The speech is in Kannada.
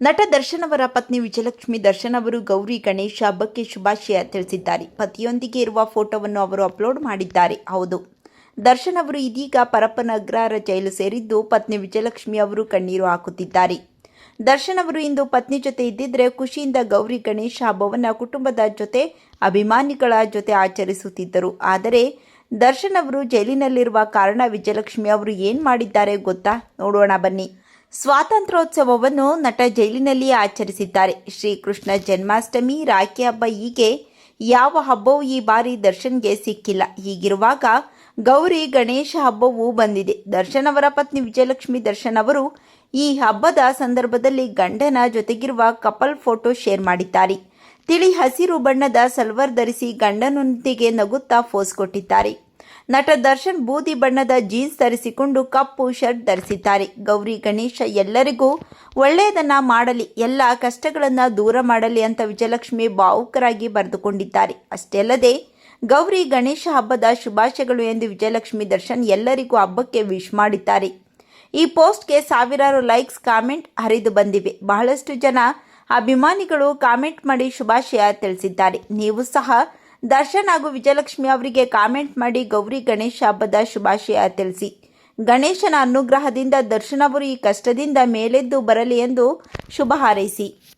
ನಟ ದರ್ಶನ್ ಅವರ ಪತ್ನಿ ವಿಜಯಲಕ್ಷ್ಮಿ ದರ್ಶನ್ ಅವರು ಗೌರಿ ಗಣೇಶ ಹಬ್ಬಕ್ಕೆ ಶುಭಾಶಯ ತಿಳಿಸಿದ್ದಾರೆ. ಪತಿಯೊಂದಿಗೆ ಇರುವ ಫೋಟೋವನ್ನು ಅವರು ಅಪ್ಲೋಡ್ ಮಾಡಿದ್ದಾರೆ. ಹೌದು. ದರ್ಶನ್ ಅವರು ಇದೀಗ ಪರಪ್ಪನ ಅಗ್ರಹಾರ ಜೈಲು ಸೇರಿದ್ದು ಪತ್ನಿ ವಿಜಯಲಕ್ಷ್ಮಿ ಅವರು ಕಣ್ಣೀರು ಹಾಕುತ್ತಿದ್ದಾರೆ. ದರ್ಶನ್ ಅವರು ಇಂದು ಪತ್ನಿ ಜೊತೆ ಇದ್ದಿದ್ರೆ ಖುಷಿಯಿಂದ ಗೌರಿ ಗಣೇಶ ಹಬ್ಬವನ್ನು ಕುಟುಂಬದ ಜೊತೆ, ಅಭಿಮಾನಿಗಳ ಜೊತೆ ಆಚರಿಸುತ್ತಿದ್ದರು. ಆದರೆ ದರ್ಶನ್ ಅವರು ಜೈಲಿನಲ್ಲಿರುವ ಕಾರಣ ವಿಜಯಲಕ್ಷ್ಮಿ ಅವರು ಏನು ಮಾಡಿದ್ದಾರೆ ಗೊತ್ತಾ? ನೋಡೋಣ ಬನ್ನಿ. ಸ್ವಾತಂತ್ರ್ಯೋತ್ಸವವನ್ನು ನಟ ಜೈಲಿನಲ್ಲಿ ಆಚರಿಸಿದ್ದಾರೆ. ಶ್ರೀಕೃಷ್ಣ ಜನ್ಮಾಷ್ಟಮಿ, ರಾಖಿ ಹಬ್ಬ ಹೀಗೆ ಯಾವ ಹಬ್ಬವೂ ಈ ಬಾರಿ ದರ್ಶನ್ಗೆ ಸಿಕ್ಕಿಲ್ಲ. ಹೀಗಿರುವಾಗ ಗೌರಿ ಗಣೇಶ ಹಬ್ಬವೂ ಬಂದಿದೆ. ದರ್ಶನ್ ಅವರ ಪತ್ನಿ ವಿಜಯಲಕ್ಷ್ಮಿ ದರ್ಶನ್ ಅವರು ಈ ಹಬ್ಬದ ಸಂದರ್ಭದಲ್ಲಿ ಗಂಡನ ಜೊತೆಗಿರುವ ಕಪಲ್ ಫೋಟೋ ಶೇರ್ ಮಾಡಿದ್ದಾರೆ. ತಿಳಿ ಹಸಿರು ಬಣ್ಣದ ಸಲ್ವರ್ ಧರಿಸಿ ಗಂಡನೊಂದಿಗೆ ನಗುತ್ತಾ ಫೋಸ್ ಕೊಟ್ಟಿದ್ದಾರೆ. ನಟ ದರ್ಶನ್ ಬೂದಿ ಬಣ್ಣದ ಜೀನ್ಸ್ ಧರಿಸಿಕೊಂಡು ಕಪ್ಪು ಶರ್ಟ್ ಧರಿಸಿದ್ದಾರೆ. ಗೌರಿ, ಗಣೇಶ ಎಲ್ಲರಿಗೂ ಒಳ್ಳೆಯದನ್ನ ಮಾಡಲಿ, ಎಲ್ಲ ಕಷ್ಟಗಳನ್ನು ದೂರ ಮಾಡಲಿ ಅಂತ ವಿಜಯಲಕ್ಷ್ಮಿ ಭಾವುಕರಾಗಿ ಬರೆದುಕೊಂಡಿದ್ದಾರೆ. ಅಷ್ಟೇ ಅಲ್ಲದೆ, ಗೌರಿ, ಗಣೇಶ ಹಬ್ಬದ ಶುಭಾಶಯಗಳು ಎಂದು ವಿಜಯಲಕ್ಷ್ಮಿ ದರ್ಶನ್ ಎಲ್ಲರಿಗೂ ಹಬ್ಬಕ್ಕೆ ವಿಶ್ ಮಾಡಿದ್ದಾರೆ. ಈ ಪೋಸ್ಟ್ಗೆ ಸಾವಿರಾರು ಲೈಕ್ಸ್, ಕಾಮೆಂಟ್ ಹರಿದು ಬಂದಿವೆ. ಬಹಳಷ್ಟು ಜನ ಅಭಿಮಾನಿಗಳು ಕಾಮೆಂಟ್ ಮಾಡಿ ಶುಭಾಶಯ ತಿಳಿಸಿದ್ದಾರೆ. ನೀವು ಸಹ ದರ್ಶನ್ ಹಾಗೂ ವಿಜಯಲಕ್ಷ್ಮಿ ಅವರಿಗೆ ಕಾಮೆಂಟ್ ಮಾಡಿ ಗೌರಿ ಗಣೇಶ ಹಬ್ಬದ ಶುಭಾಶಯ ತಿಳಿಸಿ. ಗಣೇಶನ ಅನುಗ್ರಹದಿಂದ ದರ್ಶನ್ ಅವರು ಈ ಕಷ್ಟದಿಂದ ಮೇಲೆದ್ದು ಬರಲಿ ಎಂದು ಶುಭ ಹಾರೈಸಿ.